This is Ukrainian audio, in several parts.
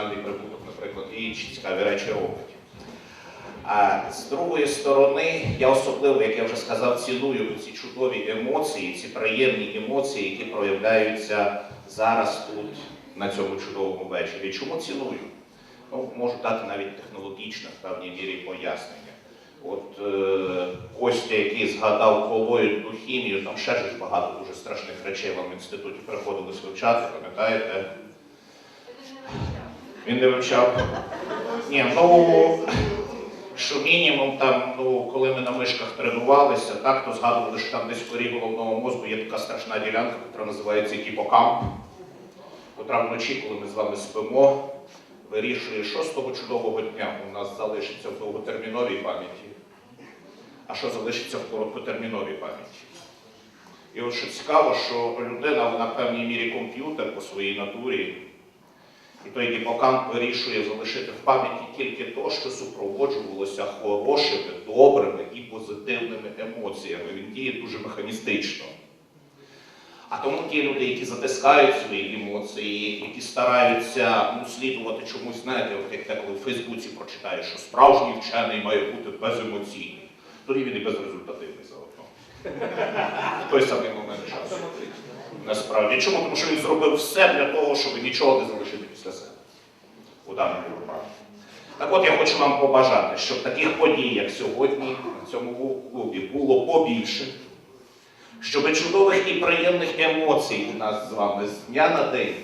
персональний прибуток, наприклад, і інші цікаві речі робить. А з другої сторони, я особливо, як я вже сказав, ціную ці чудові емоції, ці приємні емоції, які проявляються зараз тут, на цьому чудовому вечорі. Чому ціную? Ну, можу дати навіть технологічне в певній мірі пояснення. От е, Костя, який згадав колоїдну хімію, там ще ж багато дуже страшних речей вам в інституті приходилось вивчати, пам'ятаєте? Він не вивчав. Ні, ну що мінімум там, ну, коли ми на мишках тренувалися, так, то згадували, що там десь в корі головного мозку є така страшна ділянка, яка називається гіпокамп, котра вночі, коли ми з вами спимо, вирішує, що з того чудового дня у нас залишиться в довготерміновій пам'яті, а що залишиться в короткотерміновій пам'яті. І от що цікаво, що людина вона в певній мірі комп'ютер по своїй натурі. І той гіпокамп вирішує залишити в пам'яті тільки те, що супроводжувалося хорошими, добрими і позитивними емоціями. Він діє дуже механістично. А тому ті люди, які затискають свої емоції, які стараються ну, слідувати чомусь, знаєте, от як деколи в Фейсбуці прочитаєш, що справжній вчений має бути беземоційний, тоді він і безрезультативний заодно. В той самий момент часу. Насправді. Чому? Тому що він зробив все для того, щоб нічого не залишити після себе у даному випадку. Так от я хочу вам побажати, щоб таких подій, як сьогодні, на цьому клубі, було побільше, щоб чудових і приємних емоцій у нас з вами з дня на день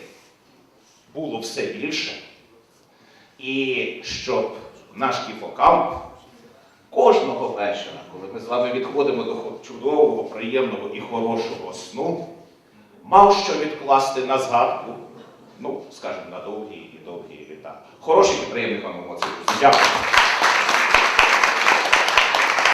було все більше, і щоб наш гіпокамп кожного вечора, коли ми з вами відходимо до чудового, приємного і хорошого сну, мав що відкласти на згадку, ну, скажімо, на довгі і довгі літа. Хороших і приємних вам емоцій. Дякую.